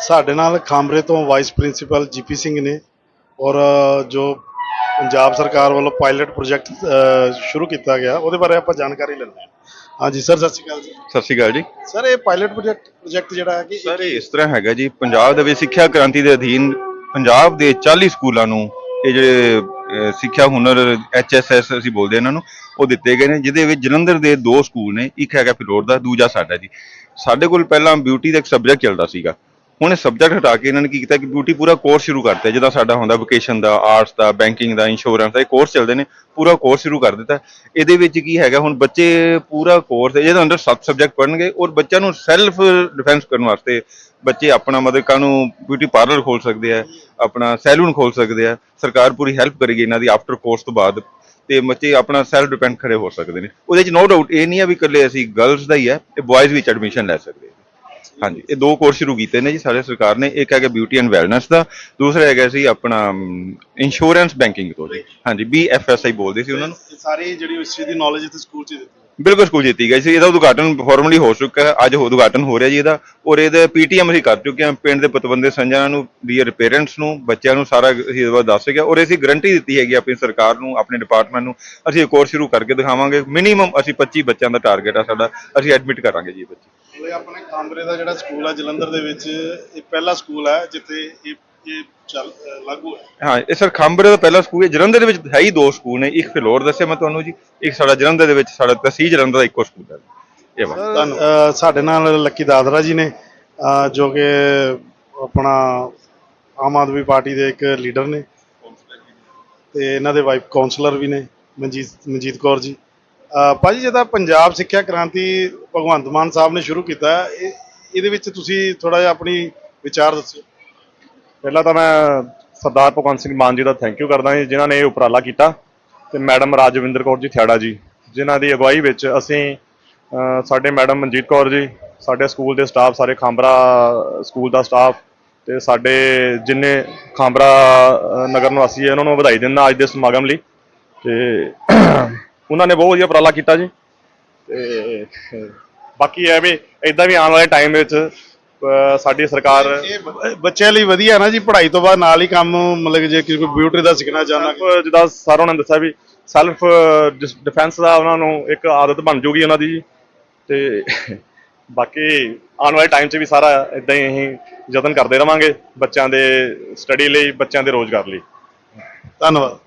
ਸਾਡੇ ਨਾਲ ਖਾਮਰੇ ਤੋਂ ਵਾਈਸ ਪ੍ਰਿੰਸੀਪਲ ਜੀਪੀ ਸਿੰਘ ਨੇ ਔਰ ਜੋ ਪੰਜਾਬ ਸਰਕਾਰ ਵੱਲੋਂ ਪਾਇਲਟ ਪ੍ਰੋਜੈਕਟ ਸ਼ੁਰੂ ਕੀਤਾ ਗਿਆ ਉਹਦੇ ਬਾਰੇ ਆਪਾਂ ਜਾਣਕਾਰੀ ਲੈਂਦੇ ਹਾਂ। ਹਾਂਜੀ ਸਰ ਸਤਿ ਸ਼੍ਰੀ ਅਕਾਲ ਜੀ। ਸਤਿ ਸ਼੍ਰੀ ਅਕਾਲ ਜੀ। ਸਰ ਇਹ ਪਾਇਲਟ ਪ੍ਰੋਜੈਕਟ ਪ੍ਰੋਜੈਕਟ ਜਿਹੜਾ ਹੈ ਕਿ ਸਰ ਇਹ ਇਸ ਤਰ੍ਹਾਂ ਹੈਗਾ ਜੀ ਪੰਜਾਬ ਦੇ ਵਿੱਚ ਸਿੱਖਿਆ ਕ੍ਰਾਂਤੀ ਦੇ ਅਧੀਨ ਪੰਜਾਬ ਦੇ 40 ਸਕੂਲਾਂ ਨੂੰ ਇਹ ਜਿਹੜੇ ਅਹ, ਸਿੱਖਿਆ ਹੁਨਰ ਐਚਐਸਐਸ ਅਸੀਂ ਬੋਲਦੇ ਇਹਨਾਂ ਨੂੰ ਉਹ ਦਿੱਤੇ ਗਏ ਨੇ ਜਿਹਦੇ ਵਿੱਚ ਜਲੰਧਰ ਦੇ ਦੋ ਸਕੂਲ ਨੇ ਇੱਕ ਹੈਗਾ ਫਿਲੌਰ ਦਾ ਦੂਜਾ ਸਾਡਾ ਜੀ। ਸਾਡੇ ਕੋਲ ਪਹਿਲਾਂ ਬਿਊਟੀ ਦਾ ਇੱਕ ਸਬਜੈਕਟ ਚੱਲਦਾ ਸੀਗਾ। ਹੁਣ ਇਹ ਸਬਜੈਕਟ ਹਟਾ ਕੇ ਇਹਨਾਂ ਨੇ ਕੀ ਕੀਤਾ ਕਿ ਬਿਊਟੀ ਪੂਰਾ ਕੋਰਸ ਸ਼ੁਰੂ ਕਰਤਾ ਜਿਹਦਾ ਸਾਡਾ ਹੁੰਦਾ ਵੋਕੇਸ਼ਨ ਦਾ ਆਰਟਸ ਦਾ ਬੈਂਕਿੰਗ ਦਾ ਇੰਸ਼ੋਰੈਂਸ ਦਾ, ਇਹ ਕੋਰਸ ਚੱਲਦੇ ਨੇ। ਪੂਰਾ ਕੋਰਸ ਸ਼ੁਰੂ ਕਰ ਦਿੱਤਾ ਇਹਦੇ ਵਿੱਚ ਕੀ ਹੈਗਾ, ਹੁਣ ਬੱਚੇ ਪੂਰਾ ਕੋਰਸ ਇਹਦੇ ਅੰਦਰ ਸੱਤ ਸਬਜੈਕਟ ਪੜ੍ਹਨਗੇ ਔਰ ਬੱਚਿਆਂ ਨੂੰ ਸੈਲਫ ਡਿਫੈਂਸ ਕਰਨ ਵਾਸਤੇ ਬੱਚੇ ਆਪਣਾ ਮਤਲਬ ਕਾਨੂੰ ਬਿਊਟੀ ਪਾਰਲਰ ਖੋਲ ਸਕਦੇ ਆ ਆਪਣਾ ਸੈਲੂਨ ਖੋਲ ਸਕਦੇ ਆ ਸਰਕਾਰ ਪੂਰੀ ਹੈਲਪ ਕਰੇਗੀ ਇਹਨਾਂ ਦੀ ਆਫਟਰ ਕੋਰਸ ਤੋਂ ਬਾਅਦ ਤੇ ਬੱਚੇ ਆਪਣਾ ਸੈਲਫ ਡਿਪੈਂਡ ਖੜੇ ਹੋ ਸਕਦੇ ਨੇ। ਉਹਦੇ ਵਿੱਚ ਨੋ ਡਾਊਟ ਇਹ ਨਹੀਂ ਆ ਵੀ ਇਕੱਲੇ ਅਸੀਂ ਗਰਲਸ ਦਾ ਹੀ ਹੈ, ਇਹ ਬॉयਜ਼ ਵਿੱਚ ਐਡਮਿਸ਼ਨ ਲੈ ਸਕਦੇ ਹਾਂਜੀ ਇਹ ਦੋ ਕੋਰਸ ਸ਼ੁਰੂ ਕੀਤੇ ਨੇ ਜੀ ਸਾਡੇ ਸਰਕਾਰ ਨੇ। ਇੱਕ ਹੈਗਾ ਬਿਊਟੀ ਐਂਡ ਵੈਲਨੈਸ ਦਾ ਦੂਸਰਾ ਹੈਗਾ ਸੀ ਆਪਣਾ ਇੰਸ਼ੋਰੈਂਸ ਬੈਂਕਿੰਗ ਤੋਂ ਜੀ। ਹਾਂਜੀ ਬੀਐਫਐਸਆਈ ਬੋਲਦੇ ਸੀ ਉਹਨਾਂ ਨੂੰ। ਸਾਰੀ ਜਿਹੜੀ ਚੀਜ਼ ਦੀ ਨੌਲੇਜ ਇੱਥੇ ਸਕੂਲ 'ਚ ਦਿੱਤੀ ਬਿਲਕੁਲ ਸਕੂਲ ਜਿੱਤੀ ਗਈ ਸੀ। ਇਹਦਾ ਉਦਘਾਟਨ ਫਾਰਮਲੀ ਹੋ ਚੁੱਕਾ ਹੈ। ਅੱਜ ਉਦਘਾਟਨ ਹੋ ਰਿਹਾ ਜੀ ਇਹਦਾ। ਔਰ ਇਹਦੇ ਪੀਟੀਐਮ ਅਸੀਂ ਕਰ ਚੁੱਕੇ ਹਾਂ। ਪਿੰਡ ਦੇ ਪਤਵੰਦੇ ਸੰਜਣਾ ਨੂੰ ਡੀਅਰ ਪੇਰੈਂਟਸ ਨੂੰ ਬੱਚਿਆਂ ਨੂੰ ਸਾਰਾ ਅਸੀਂ ਇਹਦੇ ਦੱਸ ਗਿਆ। ਔਰ ਅਸੀਂ ਗਰੰਟੀ ਦਿੱਤੀ ਹੈਗੀ ਆਪਣੀ ਸਰਕਾਰ ਨੂੰ ਆਪਣੇ ਡਿਪਾਰਟਮੈਂਟ ਨੂੰ ਅਸੀਂ ਇਹ ਕੋਰਸ ਸ਼ੁਰੂ ਕਰਕੇ ਦਿਖਾਵਾਂਗੇ। ਮਿਨੀਮਮ ਅਸੀਂ 25 ਬੱਚਿਆਂ ਦਾ ਟਾਰਗੇਟ ਆ ਸਾਡਾ। ਅਸੀਂ ਐਡਮਿਟ ਕਰਾਂਗੇ ਜੀ ਬੱਚੇ। ਇਹ ਆਪਣੇ ਖਾਮਰੇ ਦਾ ਜਿਹੜਾ ਸਕੂਲ ਹੈ ਜਲੰਧਰ ਦੇ ਵਿੱਚ ਇਹ ਪਹਿਲਾ ਸਕੂਲ ਹੈ ਜਿੱਥੇ ਇਹ ਇਹ ਚੱਲ ਲਾਗੂ ਹੈ ਹਾਂ ਇਹ ਸਰ ਖਾਂਬਰੇ ਦਾ ਪਹਿਲਾ ਸਕੂਲ ਹੈ। ਜਲੰਧਰ ਦੇ ਵਿੱਚ ਹੈ ਹੀ ਦੋ ਸਕੂਲ ਨੇ ਇੱਕ ਫਿਲੌਰ ਦੱਸਿਆ ਮੈਂ ਤੁਹਾਨੂੰ ਜੀ ਇੱਕ ਸਾਡਾ ਜਲੰਧਰ ਦੇ ਵਿੱਚ ਸਾਡਾ ਤਹਿਸੀਲ ਜਲੰਧਰ ਦਾ ਇੱਕੋ ਸਕੂਲ ਹੈ। ਇਹ ਵਾ ਸਾਡੇ ਨਾਲ ਲੱਕੀ ਦਾਦਰਾ ਜੀ ਨੇ ਜੋ ਕਿ ਆਪਣਾ ਆਮ ਆਦਮੀ ਪਾਰਟੀ ਦੇ ਇੱਕ ਲੀਡਰ ਨੇ ਤੇ ਇਹਨਾਂ ਦੇ ਵਾਈਫ ਕਾਉਂਸਲਰ ਵੀ ਨੇ ਮਨਜੀਤ ਮਨਜੀਤ ਕੌਰ ਜੀ। ਭਾਜੀ ਜਿਹਦਾ ਪੰਜਾਬ ਸਿੱਖਿਆ ਕ੍ਰਾਂਤੀ ਭਗਵੰਤ ਮਾਨ ਸਾਹਿਬ ਨੇ ਸ਼ੁਰੂ ਕੀਤਾ ਇਹ ਇਹਦੇ ਵਿੱਚ ਤੁਸੀਂ ਥੋੜਾ ਜਿਹਾ ਆਪਣੀ ਵਿਚਾਰ ਦੱਸੋ। ਪਹਿਲਾਂ ਤਾਂ ਮੈਂ ਸਰਦਾਰ ਭਗਵੰਤ ਸਿੰਘ ਮਾਨ ਜੀ ਦਾ ਥੈਂਕ ਯੂ ਕਰਦਾ ਜੀ ਜਿਨ੍ਹਾਂ ਨੇ ਇਹ ਉਪਰਾਲਾ ਕੀਤਾ ਤੇ ਮੈਡਮ ਰਾਜਵਿੰਦਰ ਕੌਰ ਜੀ ਥਿਆੜਾ ਜੀ ਜਿਨ੍ਹਾਂ ਦੀ ਅਗਵਾਈ ਵਿੱਚ ਅਸੀਂ ਅ, ਸਾਡੇ ਮੈਡਮ ਮਨਜੀਤ ਕੌਰ ਜੀ ਸਾਡੇ ਸਕੂਲ ਦੇ ਸਟਾਫ ਸਾਰੇ ਖਾਂਬਰਾ ਸਕੂਲ ਦਾ ਸਟਾਫ ਤੇ ਸਾਡੇ ਜਿੰਨੇ ਖਾਂਬਰਾ ਅ, ਨਗਰ ਨਿਵਾਸੀ ਹੈ ਉਹਨਾਂ ਨੂੰ ਵਧਾਈ ਦਿੰਦਾ ਅੱਜ ਦੇ ਸਮਾਗਮ ਲਈ ਤੇ ਉਹਨਾਂ ਨੇ ਬਹੁਤ ਵਧੀਆ ਉਪਰਾਲਾ ਕੀਤਾ ਜੀ। ਤੇ ਬਾਕੀ ਇਹ ਵੀ ਇਦਾਂ ਵੀ ਆਉਣ ਵਾਲੇ ਟਾਈਮ ਵਿੱਚ ਸਾਡੀ ਸਰਕਾਰ ਇਹ ਬੱਚਿਆਂ ਲਈ ਵਧੀਆ ਨਾ ਜੀ ਪੜ੍ਹਾਈ ਤੋਂ ਬਾਅਦ ਨਾਲ ਹੀ ਕੰਮ ਮਤਲਬ ਕਿ ਜੇ ਕਿਸੇ ਕੋਈ ਬਿਊਟੀ ਦਾ ਸਿੱਖਣਾ ਚਾਹੁੰਦਾ। ਸੈਲਫ ਜਿੱਦਾਂ ਸਾਰੋਂ ਨੇ ਦੱਸਿਆ ਵੀ ਸੈਲਫ ਡਿਫੈਂਸ ਦਾ ਉਹਨਾਂ ਨੂੰ ਇੱਕ ਆਦਤ ਬਣ ਜੂਗੀ ਉਹਨਾਂ ਦੀ ਜੀ। ਤੇ ਬਾਕੀ ਆਉਣ ਵਾਲੇ ਟਾਈਮ 'ਚ ਵੀ ਸਾਰਾ ਇਦਾਂ ਹੀ ਅਸੀਂ ਯਤਨ ਕਰਦੇ ਰਵਾਂਗੇ ਬੱਚਿਆਂ ਦੇ ਸਟੱਡੀ ਲਈ ਬੱਚਿਆਂ ਦੇ ਰੋਜ਼ਗਾਰ ਲਈ। ਧੰਨਵਾਦ।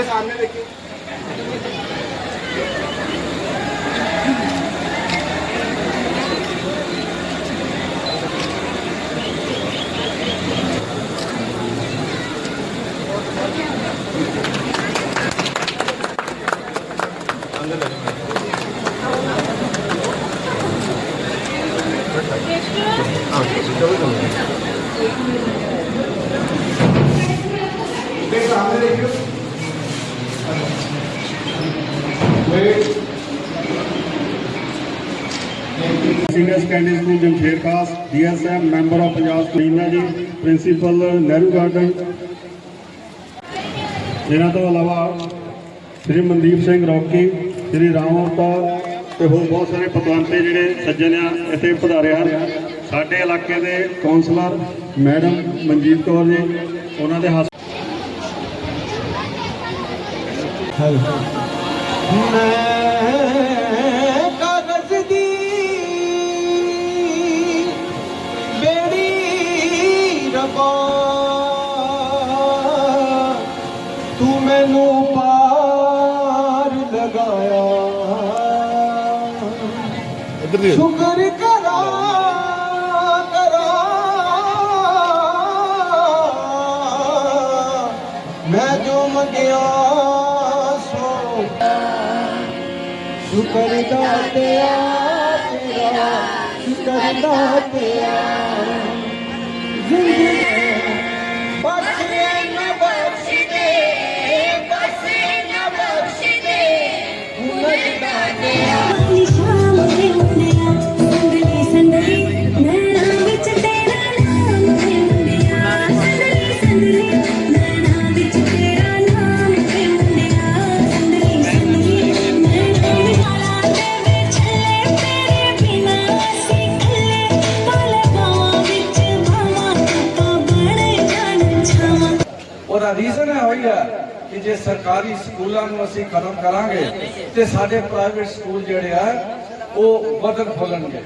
हमारे सामने देखिए Thank you. Secondary school Jamsher Khas DSM member of Punjab ਸਕੂਲੀਨਾ ਜੀ ਪ੍ਰਿੰਸੀਪਲ ਨਹਿਰੂ ਗਾਰਡਨ ਇਹਨਾਂ ਤੋਂ ਇਲਾਵਾ ਸ੍ਰੀ ਮਨਦੀਪ ਸਿੰਘ ਰੌਕੀ ਸ੍ਰੀ ਰਾਮ ਅਵਤਾਰ ਤੇ ਹੋਰ ਬਹੁਤ ਸਾਰੇ ਪਤਵੰਤੇ ਜਿਹੜੇ ਸੱਜਣ ਆ, ਇੱਥੇ ਪਧਾਰੇ ਹਨ ਸਾਡੇ ਇਲਾਕੇ ਦੇ ਕਾਉਂਸਲਰ ਮੈਡਮ ਮਨਜੀਤ ਕੌਰ ਜੀ, ਉਹਨਾਂ ਦੇ ਹੱਥ ਮੈਂ ਸ਼ੁਕਰ ਕਰਾ ਕਰਾ। ਮੈਂ ਜੋ ਮੰਗਿਆ ਸੋ ਸ਼ੁਕਰ ਦਾਤਿਆ ਤੇਰਾ ਸ਼ੁਕਰ ਦਾਤਿਆ ਉਹਦਾ ਹੋਈ ਆ ਕਿ ਜੇ ਸਰਕਾਰੀ ਸਕੂਲਾਂ ਨੂੰ ਅਸੀਂ ਖਤਮ ਕਰਾਂਗੇ ਤੇ ਸਾਡੇ ਪ੍ਰਾਈਵੇਟ ਸਕੂਲ ਜਿਹੜੇ ਆ, ਉਹ ਵਧਣ ਫੁੱਲਣਗੇ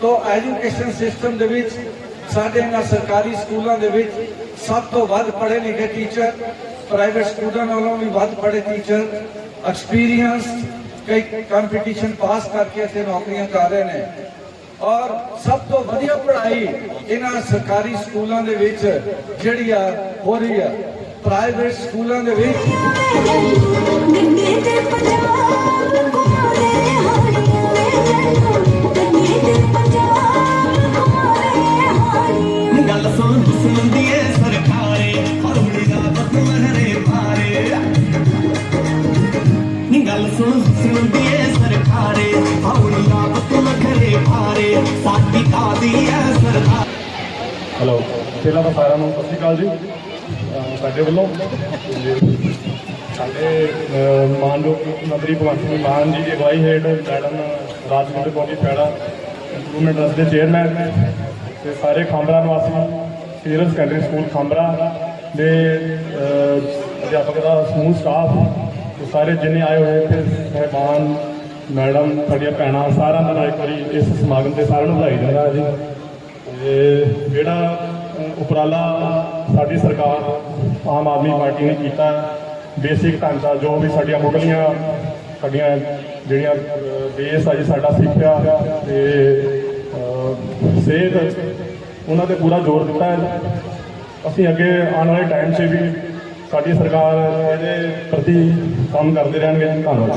ਤੋਂ ਐਜੂਕੇਸ਼ਨ ਸਿਸਟਮ ਦੇ ਵਿੱਚ, ਸਾਡੇ ਇਹਨਾਂ ਸਰਕਾਰੀ ਸਕੂਲਾਂ ਦੇ ਵਿੱਚ ਸਭ ਤੋਂ ਵੱਧ ਪੜ੍ਹੇ ਲਿਖੇ ਟੀਚਰ ਪ੍ਰਾਈਵੇਟ ਸਕੂਲਾਂ ਨਾਲੋਂ ਵੀ ਵੱਧ ਪੜ੍ਹੇ ਟੀਚਰ ਐਕਸਪੀਰੀਅੰਸ ਕਈ ਕੰਪੀਟੀਸ਼ਨ ਪਾਸ ਕਰਕੇ ਇੱਥੇ ਨੌਕਰੀਆਂ ਕਰ ਰਹੇ ਨੇ। ਔਰ ਸਭ ਤੋਂ ਵਧੀਆ ਪੜ੍ਹਾਈ ਇਹਨਾਂ ਸਰਕਾਰੀ ਸਕੂਲਾਂ ਦੇ ਵਿੱਚ ਜਿਹੜੀ ਆ ਹੋ ਰਹੀ ਆ ਪ੍ਰਾਈਵੇਟ ਸਕੂਲਾਂ ਦੇ ਵਿੱਚ ਗੱਲ ਸੁਣ ਸੁਣਦੀ ਏ ਸਰਕਾਰੇ ਹੌਲੀ ਦਾ ਗੱਲ ਸੁਣ ਸੁਣਦੀ ਏ ਸਰਕਾਰੇ ਦਾ ਸਾਡੀ ਕਾਦੀ ਐ ਸਰਕਾਰ। ਹੈਲੋ ਪਹਿਲਾਂ ਤਾਂ ਸਾਰਿਆਂ ਨੂੰ ਸਤਿ ਸ਼੍ਰੀ ਅਕਾਲ ਜੀ। ਸਾਡੇ ਵੱਲੋਂ। ਸਾਡੇ ਮਾਨਯੋਗ ਮੁੱਖ ਮੰਤਰੀ ਭਗਵੰਤ ਸਿੰਘ ਮਾਨ ਜੀ ਦੀ ਅਗਵਾਈ ਹੇਠ madam Rajwinder Kaur ji Khaira improvement trust ਦੇ ਚੇਅਰਮੈਨ ਨੇ ਤੇ ਸਾਰੇ ਖਾਂਬਰਾ ਨਿਵਾਸੀ ਸੀਨੀਅਰ ਸੈਕੰਡਰੀ ਸਕੂਲ ਖਾਂਬਰਾ ਦੇ ਅਧਿਆਪਕ ਦਾ ਸਮੂਹ ਸਟਾਫ ਤੇ ਸਾਰੇ ਜਿੰਨੇ ਆਏ ਹੋਏ ਤੇ ਸਹਿਬਾਨ, ਮੈਡਮ, ਸਾਡੀਆਂ ਭੈਣਾਂ, ਸਾਰਿਆਂ ਦਾ ਇੱਕ ਵਾਰੀ ਇਸ ਸਮਾਗਮ ਤੇ ਸਾਰਿਆਂ ਨੂੰ ਵਧਾਈ ਦਿੰਦਾ ਜੀ। ਤੇ ਜਿਹੜਾ ਉਪਰਾਲਾ ਸਾਡੀ ਸਰਕਾਰ ਆਮ ਆਦਮੀ ਪਾਰਟੀ ਨੇ ਕੀਤਾ। ਬੇਸਿਕ ਢਾਂਚਾ ਜੋ ਵੀ ਸਾਡੀਆਂ ਮੁੱਢਲੀਆਂ ਸਾਡੀਆਂ ਜਿਹੜੀਆਂ ਬੇਸ ਆ ਜੀ ਸਾਡਾ ਸਿੱਖਿਆ ਤੇ ਅ, ਸਿਹਤ ਉਹਨਾਂ ਤੇ ਪੂਰਾ ਜ਼ੋਰ ਦਿੱਤਾ ਹੈ। ਅਸੀਂ ਅੱਗੇ ਆਉਣ ਵਾਲੇ ਟਾਈਮ 'ਚ ਵੀ ਸਾਡੀ ਸਰਕਾਰ ਇਹਦੇ ਪ੍ਰਤੀ ਕੰਮ ਕਰਦੇ ਰਹਿਣਗੇ। ਧੰਨਵਾਦ।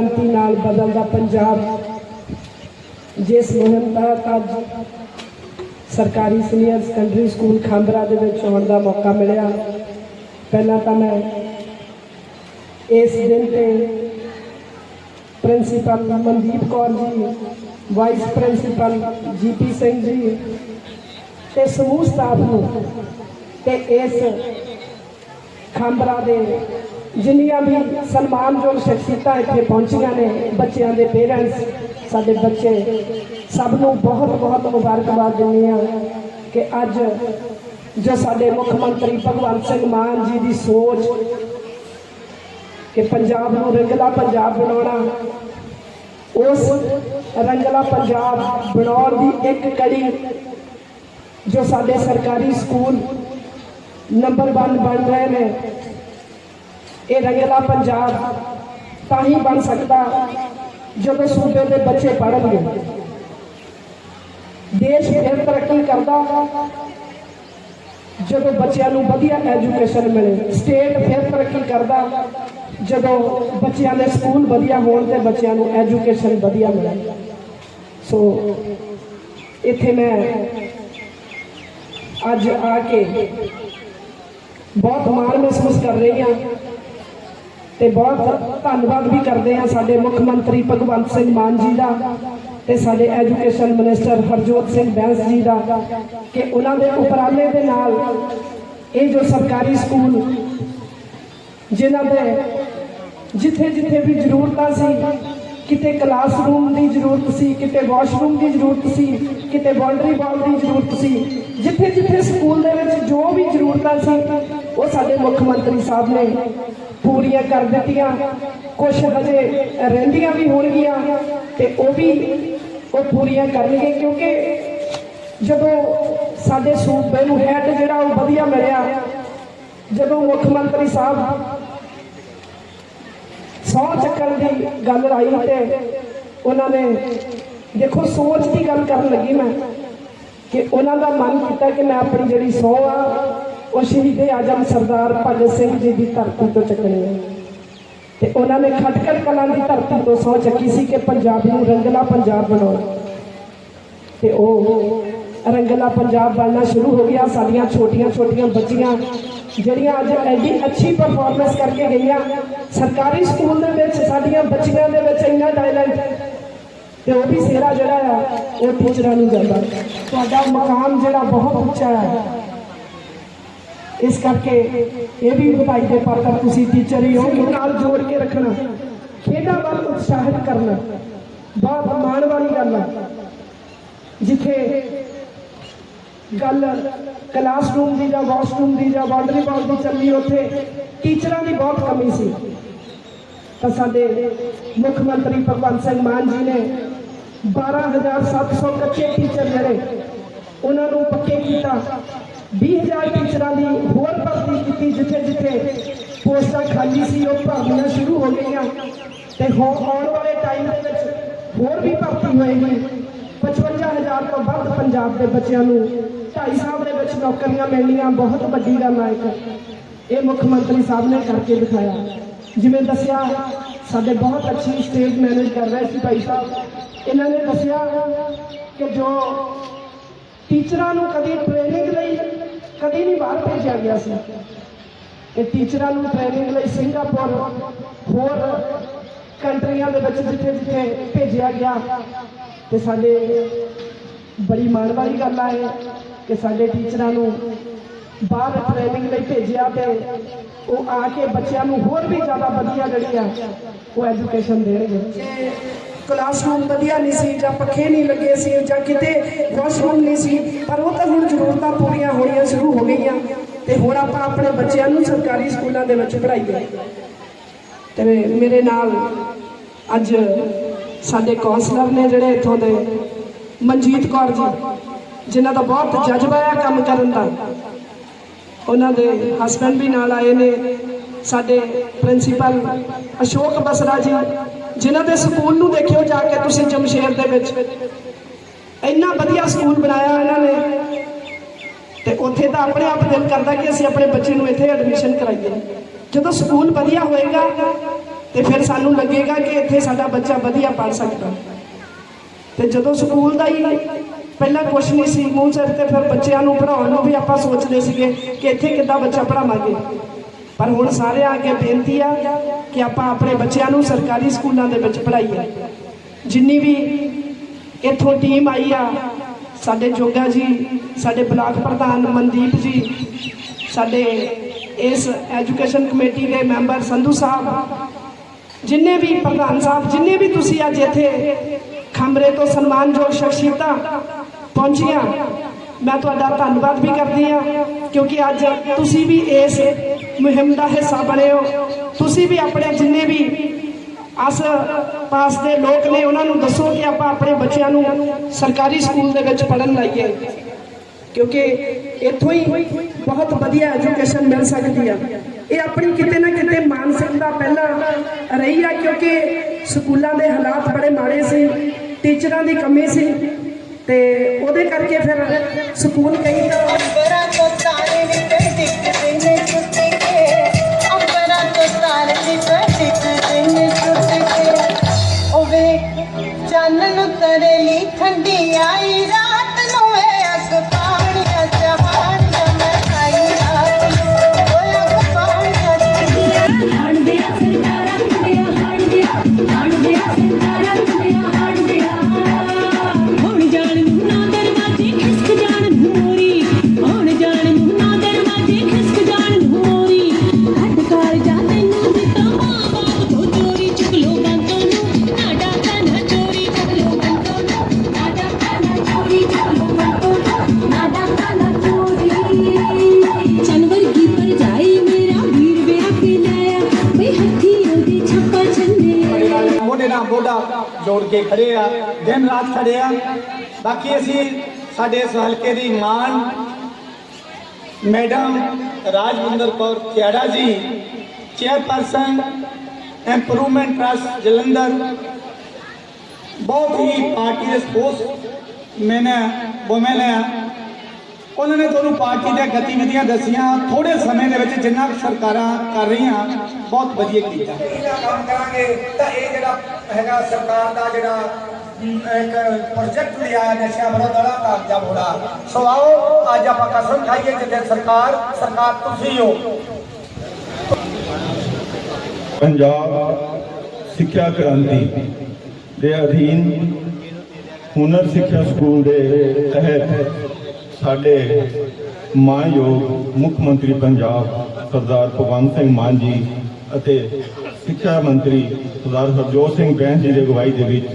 ਕ੍ਰਾਂਤੀ ਨਾਲ ਬਦਲਦਾ ਪੰਜਾਬ। ਜਿਸ ਮੁਹਿੰਮ ਤਹਿਤ ਅੱਜ ਸਰਕਾਰੀ ਸੀਨੀਅਰ ਸੈਕੰਡਰੀ ਸਕੂਲ ਖਾਂਬਰਾ ਦੇ ਵਿੱਚ ਆਉਣ ਦਾ ਮੌਕਾ ਮਿਲਿਆ। ਪਹਿਲਾਂ ਤਾਂ ਮੈਂ ਇਸ ਦਿਨ ਤੇ principal Mandeep Kaur ji vice principal GP Singh ji ਤੇ ਸਮੂਹ ਸਟਾਫ ਨੂੰ ਤੇ ਇਸ ਖਾਂਬਰਾ ਦੇ ਜਿੰਨੀਆਂ ਵੀ ਸਨਮਾਨਯੋਗ ਸ਼ਖਸੀਅਤਾਂ ਇੱਥੇ ਪਹੁੰਚੀਆਂ ਨੇ ਬੱਚਿਆਂ ਦੇ ਪੇਰੈਂਟਸ ਸਾਡੇ ਬੱਚੇ, ਸਭ ਨੂੰ ਬਹੁਤ ਬਹੁਤ ਮੁਬਾਰਕਬਾਦ ਦਿੰਦੀ ਹਾਂ ਕਿ ਅੱਜ ਜੋ ਸਾਡੇ ਮੁੱਖ ਮੰਤਰੀ ਭਗਵੰਤ ਸਿੰਘ ਮਾਨ ਜੀ ਦੀ ਸੋਚ ਕਿ ਪੰਜਾਬ ਨੂੰ ਰੰਗਲਾ ਪੰਜਾਬ ਬਣਾਉਣਾ, ਉਸ ਰੰਗਲਾ ਪੰਜਾਬ ਬਣਾਉਣ ਦੀ ਇੱਕ ਕੜੀ ਜੋ ਸਾਡੇ ਸਰਕਾਰੀ ਸਕੂਲ ਨੰਬਰ 1 ਬਣ ਰਹੇ ਨੇ ਇਹ ਰੰਗਲਾ ਪੰਜਾਬ ਤਾਂ ਹੀ ਬਣ ਸਕਦਾ ਜਦੋਂ ਸੂਬੇ ਦੇ ਬੱਚੇ ਪੜ੍ਹਨਗੇ। ਦੇਸ਼ ਫਿਰ ਤਰੱਕੀ ਕਰਦਾ ਜਦੋਂ ਬੱਚਿਆਂ ਨੂੰ ਵਧੀਆ ਐਜੂਕੇਸ਼ਨ ਮਿਲੇ। ਸਟੇਟ ਫਿਰ ਤਰੱਕੀ ਕਰਦਾ ਜਦੋਂ ਬੱਚਿਆਂ ਦੇ ਸਕੂਲ ਵਧੀਆ ਹੋਣ ਤੇ ਬੱਚਿਆਂ ਨੂੰ ਐਜੂਕੇਸ਼ਨ ਵਧੀਆ ਮਿਲੇ। ਸੋ ਇੱਥੇ ਮੈਂ ਅੱਜ ਆ ਕੇ ਬਹੁਤ ਮਾਣ ਮਹਿਸੂਸ ਕਰ ਰਹੀ ਹਾਂ। ਤੇ ਬਹੁਤ ਧੰਨਵਾਦ ਵੀ ਕਰਦੇ ਹਾਂ ਸਾਡੇ ਮੁੱਖ ਮੰਤਰੀ ਭਗਵੰਤ ਸਿੰਘ ਮਾਨ ਜੀ ਦਾ ਤੇ ਸਾਡੇ ਐਜੂਕੇਸ਼ਨ ਮਿਨਿਸਟਰ ਹਰਜੋਤ ਸਿੰਘ ਬੈਂਸ ਜੀ ਦਾ ਕਿ ਉਹਨਾਂ ਦੇ ਉਪਰਾਲੇ ਦੇ ਨਾਲ ਇਹ ਜੋ ਸਰਕਾਰੀ ਸਕੂਲ ਜਿਨ੍ਹਾਂ ਦੇ ਜਿੱਥੇ ਜਿੱਥੇ ਵੀ ਜ਼ਰੂਰਤਾਂ ਸੀ, ਕਿਤੇ ਕਲਾਸਰੂਮ ਦੀ ਜ਼ਰੂਰਤ ਸੀ, ਕਿਤੇ ਵਾਸ਼ਰੂਮ ਦੀ ਜ਼ਰੂਰਤ ਸੀ, ਕਿਤੇ ਬਾਉਂਡਰੀ ਵਾਲ ਦੀ ਜ਼ਰੂਰਤ ਸੀ, ਜਿੱਥੇ ਜਿੱਥੇ ਸਕੂਲ ਦੇ ਵਿੱਚ ਜੋ ਵੀ ਜ਼ਰੂਰਤਾਂ ਸੀ, ਉਹ ਸਾਡੇ ਮੁੱਖ ਮੰਤਰੀ ਸਾਹਿਬ ਨੇ ਪੂਰੀਆਂ ਕਰ ਦਿੱਤੀਆਂ। ਕੁਝ ਹਜੇ ਰਹਿੰਦੀਆਂ ਵੀ ਹੋਣਗੀਆਂ ਤੇ ਉਹ ਵੀ ਉਹ ਪੂਰੀਆਂ ਕਰਨਗੇ ਕਿਉਂਕਿ ਜਦੋਂ ਸਾਡੇ ਸੂਬੇ ਨੂੰ ਹੈਡ ਜਿਹੜਾ ਉਹ ਵਧੀਆ ਮਿਲਿਆ, ਜਦੋਂ ਮੁੱਖ ਮੰਤਰੀ ਸਾਹਿਬ ਸਹੁੰ ਚੱਕਣ ਦੀ ਗੱਲ ਆਈ ਤੇ ਉਹਨਾਂ ਨੇ ਦੇਖੋ ਸੋਚ ਦੀ ਗੱਲ ਕਰਨ ਲੱਗੀ ਮੈਂ ਕਿ ਉਹਨਾਂ ਦਾ ਮਨ ਕੀਤਾ ਕਿ ਮੈਂ ਆਪਣੀ ਜਿਹੜੀ ਸਹੁੰ ਆ ਉਹ ਸ਼ਹੀਦੇ ਆਜਮ ਸਰਦਾਰ ਭਗਤ ਸਿੰਘ ਜੀ ਦੀ ਧਰਤੀ ਤੋਂ ਚੱਕਣੀ ਹੈ ਤੇ ਉਹਨਾਂ ਨੇ ਖਟਕੜ ਕਲਾਂ ਦੀ ਧਰਤੀ ਤੋਂ ਸਹੁੰ ਚੱਕੀ ਸੀ ਕਿ ਪੰਜਾਬ ਨੂੰ ਰੰਗਲਾ ਪੰਜਾਬ ਬਣਾਉਣਾ। ਤੇ ਉਹ ਰੰਗਲਾ ਪੰਜਾਬ ਬਣਨਾ ਸ਼ੁਰੂ ਹੋ ਗਿਆ, ਸਾਡੀਆਂ ਛੋਟੀਆਂ ਛੋਟੀਆਂ ਬੱਚੀਆਂ, ਜਿਹੜੀਆਂ ਅੱਜ ਐਡੀ ਅੱਛੀ ਪਰਫਾਰਮੈਂਸ ਕਰਕੇ ਗਈਆਂ। ਸਰਕਾਰੀ ਸਕੂਲ ਦੇ ਵਿੱਚ, ਸਾਡੀਆਂ ਬੱਚੀਆਂ ਦੇ ਵਿੱਚ ਇੰਨਾ ਟੈਲੈਂਟ ਤੇ ਉਹ ਵੀ ਸਿਹਰਾ ਜਿਹੜਾ ਆ, ਉਹ ਟੀਚਰਾਂ ਨੂੰ ਜਾਂਦਾ ਤੁਹਾਡਾ ਮਕਾਮ ਜਿਹੜਾ ਬਹੁਤ ਉੱਚਾ ਹੈ ਇਸ ਕਰਕੇ ਇਹ ਵੀ ਵਧਾਈ ਦੇ ਪਾਤਰ ਤੁਸੀਂ ਟੀਚਰ ਹੀ ਹੋ ਨਾਲ ਜੋੜ ਕੇ ਰੱਖਣਾ, ਖੇਡਾਂ ਵੱਲ ਉਤਸ਼ਾਹਿਤ ਕਰਨਾ, ਬਹੁਤ ਮਾਣ ਵਾਲੀ ਗੱਲ ਹੈ ਜਿੱਥੇ ਗੱਲ ਕਲਾਸਰੂਮ ਦੀ ਜਾਂ ਵਾਸ਼ਰੂਮ ਦੀ ਜਾਂ ਬਾਉਂਡਰੀ ਦੀ ਚੱਲੀ, ਉੱਥੇ ਟੀਚਰਾਂ ਦੀ ਬਹੁਤ ਕਮੀ ਸੀ। ਤਾਂ ਸਾਡੇ ਮੁੱਖ ਮੰਤਰੀ ਭਗਵੰਤ ਸਿੰਘ ਮਾਨ ਜੀ ਨੇ 12700 ਕੱਚੇ ਟੀਚਰ ਜਿਹੜੇ, ਉਹਨਾਂ ਨੂੰ ਪੱਕੇ ਕੀਤਾ। 20000 ਟੀਚਰਾਂ ਦੀ ਹੋਰ ਭਰਤੀ ਕੀਤੀ ਜਿੱਥੇ ਜਿੱਥੇ ਪੋਸਟਾਂ ਖਾਲੀ ਸੀ, ਉਹ ਭਰਨੀਆਂ ਸ਼ੁਰੂ ਹੋ ਗਈਆਂ। ਤੇ ਹੋ- ਆਉਣ ਵਾਲੇ ਟਾਈਮ ਦੇ ਵਿੱਚ ਹੋਰ ਵੀ ਭਰਤੀ ਹੋਏਗੀ। 55000 ਤੋਂ ਵੱਧ ਪੰਜਾਬ ਦੇ ਬੱਚਿਆਂ ਨੂੰ 2.5 ਸਾਲ ਦੇ ਵਿੱਚ ਨੌਕਰੀਆਂ ਮਿਲਣੀਆਂ, ਬਹੁਤ ਵੱਡੀ ਗੱਲ ਹੈ ਇਹ ਮੁੱਖ ਮੰਤਰੀ ਸਾਹਿਬ ਨੇ ਕਰਕੇ ਦਿਖਾਇਆ। ਜਿਵੇਂ ਦੱਸਿਆ, ਸਾਡੇ ਬਹੁਤ ਅੱਛੀ ਸਟੇਜ ਮੈਨੇਜ ਕਰ ਰਹੇ ਸੀ ਭਾਈ ਸਾਹਿਬ। ਇਹਨਾਂ ਨੇ ਦੱਸਿਆ ਕਿ ਜੋ ਟੀਚਰਾਂ ਨੂੰ ਕਦੀ ਟ੍ਰੇਨਿੰਗ ਲਈ ਕਦੀ ਨਹੀਂ ਬਾਹਰ ਭੇਜਿਆ ਗਿਆ ਸੀ। ਇਹ ਟੀਚਰਾਂ ਨੂੰ ਟ੍ਰੇਨਿੰਗ ਲਈ ਸਿੰਗਾਪੁਰ ਹੋਰ ਕੰਟਰੀਆਂ ਦੇ ਵਿੱਚ ਜਿੱਥੇ ਜਿੱਥੇ ਭੇਜਿਆ ਗਿਆ। ਤੇ ਸਾਡੇ ਬੜੀ ਮਾਣ ਵਾਲੀ ਗੱਲ ਹੈ ਕਿ ਸਾਡੇ ਟੀਚਰਾਂ ਨੂੰ ਬਾਹਰ ਟ੍ਰੇਨਿੰਗ ਲਈ ਭੇਜਿਆ ਤੇ ਉਹ ਆ ਕੇ ਬੱਚਿਆਂ ਨੂੰ ਹੋਰ ਵੀ ਜ਼ਿਆਦਾ ਵਧੀਆ ਜਿਹੜੀ ਆ, ਉਹ ਐਜੂਕੇਸ਼ਨ ਦੇਣਗੇ। ਕਲਾਸਰੂਮ ਵਧੀਆ ਨਹੀਂ ਸੀ ਜਾਂ ਪੱਖੇ ਨਹੀਂ ਲੱਗੇ ਸੀ ਜਾਂ ਕਿਤੇ ਵਾਸ਼ਰੂਮ ਨਹੀਂ ਸੀ, ਪਰ ਉਹ ਤਾਂ ਹੁਣ ਜ਼ਰੂਰਤਾਂ ਪੂਰੀਆਂ ਹੋਣੀਆਂ ਸ਼ੁਰੂ ਹੋ ਗਈਆਂ। ਤੇ ਹੁਣ ਆਪਾਂ ਆਪਣੇ ਬੱਚਿਆਂ ਨੂੰ ਸਰਕਾਰੀ ਸਕੂਲਾਂ ਦੇ ਵਿੱਚ ਪੜ੍ਹਾਈਏ। ਤੇ ਮੇਰੇ ਨਾਲ ਅੱਜ ਸਾਡੇ ਕੌਂਸਲਰ ਨੇ ਜਿਹੜੇ ਇੱਥੋਂ ਦੇ ਮਨਜੀਤ ਕੌਰ ਜੀ, ਜਿਨ੍ਹਾਂ ਦਾ ਬਹੁਤ ਜਜ਼ਬਾ ਹੈ ਕੰਮ ਕਰਨ ਦਾ। ਉਹਨਾਂ ਦੇ ਹਸਬੰਡ ਵੀ ਨਾਲ ਆਏ ਨੇ। ਸਾਡੇ ਪ੍ਰਿੰਸੀਪਲ ਅਸ਼ੋਕ ਬਸਰਾ ਜੀ ਜਿਨ੍ਹਾਂ ਦੇ ਸਕੂਲ ਨੂੰ ਦੇਖਿਓ ਜਾ ਕੇ ਤੁਸੀਂ ਜਮਸ਼ੇਰ ਦੇ ਵਿੱਚ। ਇੰਨਾ ਵਧੀਆ ਸਕੂਲ ਬਣਾਇਆ ਇਹਨਾਂ ਨੇ। ਤੇ ਉੱਥੇ ਤਾਂ ਆਪਣੇ ਆਪ ਦਿਲ ਕਰਦਾ ਕਿ ਅਸੀਂ ਆਪਣੇ ਬੱਚੇ ਨੂੰ ਇੱਥੇ ਐਡਮਿਸ਼ਨ ਕਰਾਈਏ। ਜਦੋਂ ਸਕੂਲ ਵਧੀਆ ਹੋਏਗਾ ਤੇ ਫਿਰ ਸਾਨੂੰ ਲੱਗੇਗਾ ਕਿ ਇੱਥੇ ਸਾਡਾ ਬੱਚਾ ਵਧੀਆ ਪੜ੍ਹ ਸਕਦਾ। ਤੇ ਜਦੋਂ ਸਕੂਲ ਦਾ ਹੀ ਪਹਿਲਾਂ ਕੁਛ ਨਹੀਂ ਸੀ, ਮੂੰਹ ਸਿਰ ਤੇ ਫਿਰ ਬੱਚਿਆਂ ਨੂੰ ਪੜਾਉਣ ਨੂੰ ਵੀ ਆਪਾਂ ਸੋਚਦੇ ਸੀਗੇ ਕਿ ਇੱਥੇ ਕਿੱਦਾਂ ਬੱਚਾ ਪੜਾਵਾਂਗੇ ਪਰ ਹੁਣ ਸਾਰਿਆਂ ਅੱਗੇ ਬੇਨਤੀ ਆ ਕਿ ਆਪਾਂ ਆਪਣੇ ਬੱਚਿਆਂ ਨੂੰ ਸਰਕਾਰੀ ਸਕੂਲਾਂ ਦੇ ਵਿੱਚ ਪੜ੍ਹਾਈਏ। ਜਿੰਨੀ ਵੀ ਇੱਥੋਂ ਟੀਮ ਆਈ ਆ, ਸਾਡੇ ਜੋਗਾ ਜੀ, ਸਾਡੇ ਬਲਾਕ ਪ੍ਰਧਾਨ ਮਨਦੀਪ ਜੀ, ਸਾਡੇ ਇਸ ਐਜੂਕੇਸ਼ਨ ਕਮੇਟੀ ਦੇ ਮੈਂਬਰ ਸੰਧੂ ਸਾਹਿਬ, ਜਿੰਨੇ ਵੀ ਪ੍ਰਧਾਨ ਸਾਹਿਬ, ਜਿੰਨੇ ਵੀ ਤੁਸੀਂ ਅੱਜ ਇੱਥੇ ਖੰਬਰੇ ਤੋਂ ਸਨਮਾਨਯੋਗ ਸ਼ਖਸੀਅਤਾਂ ਪਹੁੰਚੀਆਂ ਮੈਂ ਤੁਹਾਡਾ ਧੰਨਵਾਦ ਵੀ ਕਰਦੀ ਆ ਕਿਉਂਕਿ ਅੱਜ ਤੁਸੀਂ ਵੀ ਇਸ ਮੁਹਿੰਮ ਦਾ ਹਿੱਸਾ ਬਣੇ ਹੋ। ਤੁਸੀਂ ਵੀ ਆਪਣੇ ਜਿੰਨੇ ਵੀ ਆਸ ਪਾਸ ਦੇ ਲੋਕ ਨੇ, ਉਹਨਾਂ ਨੂੰ ਦੱਸੋ ਕਿ ਆਪਾਂ ਆਪਣੇ ਬੱਚਿਆਂ ਨੂੰ ਸਰਕਾਰੀ ਸਕੂਲ ਦੇ ਵਿੱਚ ਪੜਨ ਲਾਈਏ ਕਿਉਂਕਿ ਇੱਥੋਂ ਹੀ ਬਹੁਤ ਵਧੀਆ ਐਜੂਕੇਸ਼ਨ ਮਿਲ ਸਕਦੀ ਆ। ਇਹ ਆਪਣੀ ਕਿਤੇ ਨਾ ਕਿਤੇ ਮਾਨਸਿਕਤਾ ਪਹਿਲਾਂ ਰਹੀ ਆ, ਕਿਉਂਕਿ ਸਕੂਲਾਂ ਦੇ ਹਾਲਾਤ ਬੜੇ ਮਾੜੇ ਸੀ, ਟੀਚਰਾਂ ਦੀ ਕਮੀ ਸੀ ਤੇ ਉਹਦੇ ਕਰਕੇ ਫਿਰ ਸਕੂਲ ਕਈ ਤਾਂ ਜੋੜ ਕੇ ਖੜੇ ਆ, ਦਿਨ ਰਾਤ ਖੜੇ ਆ। ਬਾਕੀ ਅਸੀਂ ਸਾਡੇ ਇਸ ਹਲਕੇ ਦੀ ਮਾਨ madam Rajwinder Kaur Khaira ji, chairperson improvement trust Jalandhar, ਬਹੁਤ ਹੀ ਪਾਰਟੀ ਦੇ ਸਪੋਰਟਸ ਮੈਨ ਵੂਮਨ ਹੈ। ਉਹਨਾਂ ਨੇ ਤੁਹਾਨੂੰ ਪਾਰਟੀ ਦੀਆਂ ਗਤੀਵਿਧੀਆਂ ਦੱਸੀਆਂ। ਥੋੜੇ ਸਮੇਂ ਦੇ ਵਿੱਚ ਜਿੰਨਾ ਸਰਕਾਰਾਂ ਕਰ ਰਹੀਆਂ ਬਹੁਤ ਵਧੀਆ ਕੀਤਾ। ਇਹਦਾ ਕੰਮ ਕਰਾਂਗੇ ਤਾਂ ਇਹ ਜਿਹੜਾ ਹੈਗਾ ਸਰਕਾਰ ਦਾ ਜਿਹੜਾ ਅਮ, ਇੱਕ ਪ੍ਰੋਜੈਕਟ ਲਿਆ ਹੈ ਨਸ਼ਾ ਵਿਰੋਧ ਵਾਲਾ ਕਾਮਯਾਬ ਹੋਣਾ ਸੋ ਆਓ ਅੱਜ ਆਪਾਂ ਕਸਮ ਖਾਈਏ ਜਿੱਥੇ ਸਰਕਾਰ ਸਰਕਾਰ ਤੁਸੀਂ ਹੋ। ਪੰਜਾਬ ਸਿੱਖਿਆ ਕ੍ਰਾਂਤੀ ਦੇ ਅਧੀਨ ਹੁਨਰ ਸਿੱਖਿਆ ਸਕੂਲ ਦੇ ਤਹਿਤ ਸਾਡੇ ਮਾਨਯੋਗ ਮੁੱਖ ਮੰਤਰੀ ਪੰਜਾਬ ਸਰਦਾਰ ਭਗਵੰਤ ਸਿੰਘ ਮਾਨ ਜੀ ਅਤੇ ਸਿੱਖਿਆ ਮੰਤਰੀ ਸਰਦਾਰ ਹਰਜੋਤ ਸਿੰਘ ਬੈਂਸ ਜੀ ਦੀ ਅਗਵਾਈ ਦੇ ਵਿੱਚ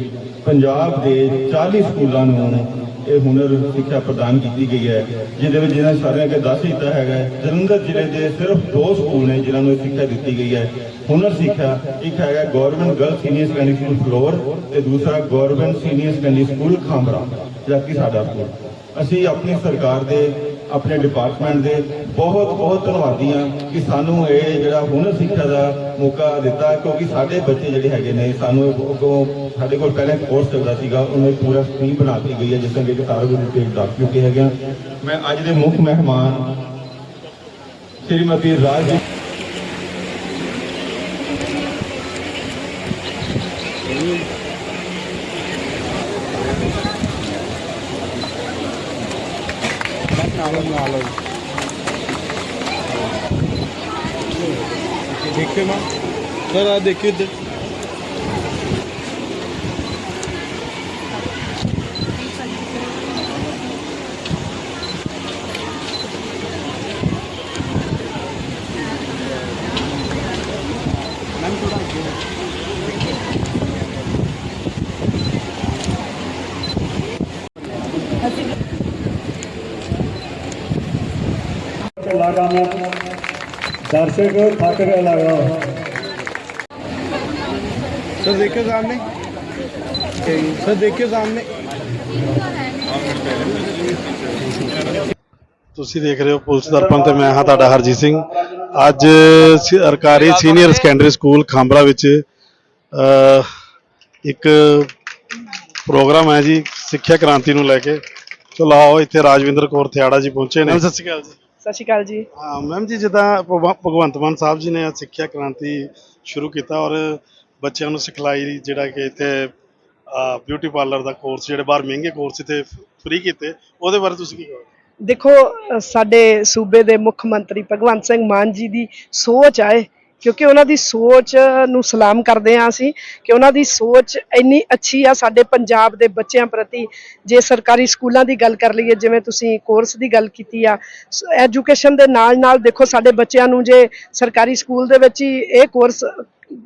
ਪੰਜਾਬ ਦੇ 40 ਸਕੂਲਾਂ ਨੂੰ ਇਹ ਹੁਨਰ ਸਿੱਖਿਆ ਪ੍ਰਦਾਨ ਕੀਤੀ ਗਈ ਹੈ, ਜਿਹਦੇ ਵਿੱਚ ਜਿਹਨਾਂ ਸਾਰਿਆਂ ਕੇ ਦੱਸ ਦਿੱਤਾ ਹੈਗਾ ਜਲੰਧਰ ਜ਼ਿਲ੍ਹੇ ਦੇ ਸਿਰਫ ਦੋ ਸਕੂਲ ਨੇ ਜਿਨ੍ਹਾਂ ਨੂੰ ਇਹ ਸਿੱਖਿਆ ਦਿੱਤੀ ਗਈ ਹੈ। ਹੁਨਰ ਸਿੱਖਿਆ, ਇੱਕ ਹੈਗਾ government girl senior secondary school Phalor ਤੇ ਦੂਸਰਾ government senior secondary school Khambra ਜਦਕਿ ਸਾਡਾ ਸਕੂਲ। ਅਸੀਂ ਆਪਣੀ ਸਰਕਾਰ ਦੇ, ਆਪਣੇ ਡਿਪਾਰਟਮੈਂਟ ਦੇ ਬਹੁਤ ਬਹੁਤ ਧੰਨਵਾਦੀ ਹਾਂ ਕਿ ਸਾਨੂੰ ਇਹ ਜਿਹੜਾ ਹੁਨਰ ਸਿੱਖਿਆ ਦਾ ਮੌਕਾ ਦਿੱਤਾ, ਕਿਉਂਕਿ ਸਾਡੇ ਬੱਚੇ ਜਿਹੜੇ ਹੈਗੇ ਨੇ, ਸਾਨੂੰ ਸਾਡੇ ਕੋਲ ਪਹਿਲਾਂ ਕੋਰਸ ਚੱਲਦਾ ਸੀਗਾ, ਉਹਨੂੰ ਇੱਕ ਪੂਰਾ ਸਕੀਮ ਬਣਾ ਦਿੱਤੀ ਗਈ ਹੈ, ਜਿਸ ਤਰ੍ਹਾਂ ਕਿ ਸਾਰਾ ਗੁਰੂ ਡਿਟੇਲ ਦੱਸ ਚੁੱਕੇ ਹੈਗੇ ਹਾਂ। ਮੈਂ ਅੱਜ ਦੇ ਮੁੱਖ ਮਹਿਮਾਨ ਸ਼੍ਰੀਮਤੀ ਰਾਜ ਦੇਖਿਓ ਮਾਂ ਸਰ ਆ ਦੇਖਿਓ ਇੱਧਰ સારામાં દર્શકો થક ગયેલા ગયો સર દેખ્યો સામને સર દેખ્યો સામને ਤੁਸੀਂ ਦੇਖ ਰਹੇ ਹੋ ਪੁਲਿਸ ਦਰਪਣ ਤੇ ਮੈਂ ਹਾਂ ਤੁਹਾਡਾ ਹਰਜੀਤ ਸਿੰਘ। ਅੱਜ ਸਰਕਾਰੀ ਸੀਨੀਅਰ ਸੈਕੰਡਰੀ ਸਕੂਲ ਖਾਂਬਰਾ ਵਿੱਚ ਇੱਕ ਪ੍ਰੋਗਰਾਮ ਹੈ ਜੀ ਸਿੱਖਿਆ ਕ੍ਰਾਂਤੀ ਨੂੰ ਲੈ ਕੇ। ਚਲੋ ਆਓ ਇੱਥੇ ਰਾਜਵਿੰਦਰ ਕੌਰ ਥਿਆੜਾ ਜੀ ਪਹੁੰਚੇ ਨੇ। ਸਤਿ ਸ਼੍ਰੀ ਅਕਾਲ ਜੀ। ਸਤਿ ਸ਼੍ਰੀ ਅਕਾਲ ਜੀ। ਹਾਂ ਮੈਮ ਜੀ ਜਿੱਦਾਂ ਭਗਵ- ਭਗਵੰਤ ਮਾਨ ਸਾਹਿਬ ਜੀ ਨੇ ਸਿੱਖਿਆ ਕ੍ਰਾਂਤੀ ਸ਼ੁਰੂ ਕੀਤਾ ਔਰ ਬੱਚਿਆਂ ਨੂੰ ਸਿਖਲਾਈ ਜਿਹੜਾ ਕਿ ਇੱਥੇ ਬਿਊਟੀ ਪਾਰਲਰ ਦਾ ਕੋਰਸ ਜਿਹੜੇ ਬਾਹਰ ਮਹਿੰਗੇ ਕੋਰਸ ਇੱਥੇ ਫ੍ਰੀ ਕੀਤੇ ਉਹਦੇ ਬਾਰੇ ਤੁਸੀਂ ਕੀ ਕਹੋਗੇ? ਦੇਖੋ ਅ, ਸਾਡੇ ਸੂਬੇ ਦੇ ਮੁੱਖ ਮੰਤਰੀ ਭਗਵੰਤ ਸਿੰਘ ਮਾਨ ਜੀ ਦੀ ਸੋਚ ਆਏ ਕਿਉਂਕਿ ਉਹਨਾਂ ਦੀ ਸੋਚ ਨੂੰ ਸਲਾਮ ਕਰਦੇ ਹਾਂ ਅਸੀਂ ਕਿ ਉਹਨਾਂ ਦੀ ਸੋਚ ਇੰਨੀ ਅੱਛੀ ਆ ਸਾਡੇ ਪੰਜਾਬ ਦੇ ਬੱਚਿਆਂ ਪ੍ਰਤੀ। ਜੇ ਸਰਕਾਰੀ ਸਕੂਲਾਂ ਦੀ ਗੱਲ ਕਰ ਲਈਏ, ਜਿਵੇਂ ਤੁਸੀਂ ਕੋਰਸ ਦੀ ਗੱਲ ਕੀਤੀ ਆ ਐਜੂਕੇਸ਼ਨ ਦੇ ਨਾਲ ਨਾਲ ਦੇਖੋ ਸਾਡੇ ਬੱਚਿਆਂ ਨੂੰ ਜੇ ਸਰਕਾਰੀ ਸਕੂਲ ਦੇ ਵਿੱਚ ਹੀ ਇਹ ਕੋਰਸ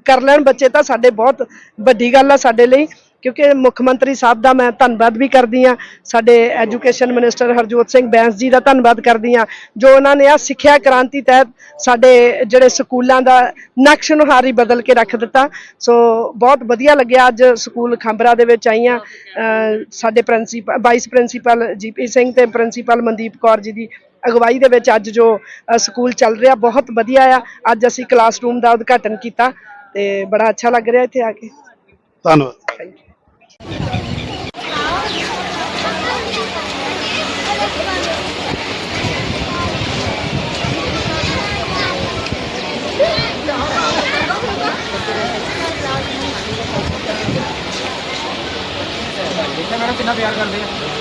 ਕਰ ਲੈਣ ਬੱਚੇ ਤਾਂ ਸਾਡੇ ਬਹੁਤ ਵੱਡੀ ਗੱਲ ਆ ਸਾਡੇ ਲਈ। ਕਿਉਂਕਿ ਮੁੱਖ ਮੰਤਰੀ ਸਾਹਿਬ ਦਾ ਮੈਂ ਧੰਨਵਾਦ ਵੀ ਕਰਦੀ ਆ ਸਾਡੇ ਐਜੂਕੇਸ਼ਨ ਮਿਨਿਸਟਰ ਹਰਜੋਤ ਸਿੰਘ ਬੈਂਸ ਜੀ ਦਾ ਧੰਨਵਾਦ ਕਰਦੀ ਆ ਜੋ ਉਹਨਾਂ ਨੇ ਆ ਸਿੱਖਿਆ ਕ੍ਰਾਂਤੀ ਤਹਿਤ ਸਾਡੇ ਜਿਹੜੇ ਸਕੂਲਾਂ ਦਾ ਨਕਸ਼ ਨੁਹਾਰੀ ਬਦਲ ਕੇ ਰੱਖ ਦਿੱਤਾ। ਸੋ ਬਹੁਤ ਵਧੀਆ ਲੱਗਿਆ ਅੱਜ ਸਕੂਲ ਖੰਬਰਾ ਦੇ ਵਿੱਚ ਆਈਆਂ ਸਾਡੇ principal vice principal GP Singh ਤੇ ਪ੍ਰਿੰਸੀਪਲ ਮਨਦੀਪ ਕੌਰ ਜੀ ਦੀ ਅਗਵਾਈ ਦੇ ਵਿੱਚ ਅੱਜ ਜੋ ਸਕੂਲ ਚੱਲ ਰਿਹਾ ਬਹੁਤ ਵਧੀਆ ਆ। ਅੱਜ ਅਸੀਂ ਕਲਾਸਰੂਮ ਦਾ ਉਦਘਾਟਨ ਕੀਤਾ ਤੇ ਬੜਾ ਅੱਛਾ ਲੱਗ ਰਿਹਾ ਇੱਥੇ ਆ ਕੇ। ਧੰਨਵਾਦ। ਕਿੰਨਾ ਪਿਆਰ ਕਰਦੇ ਆ?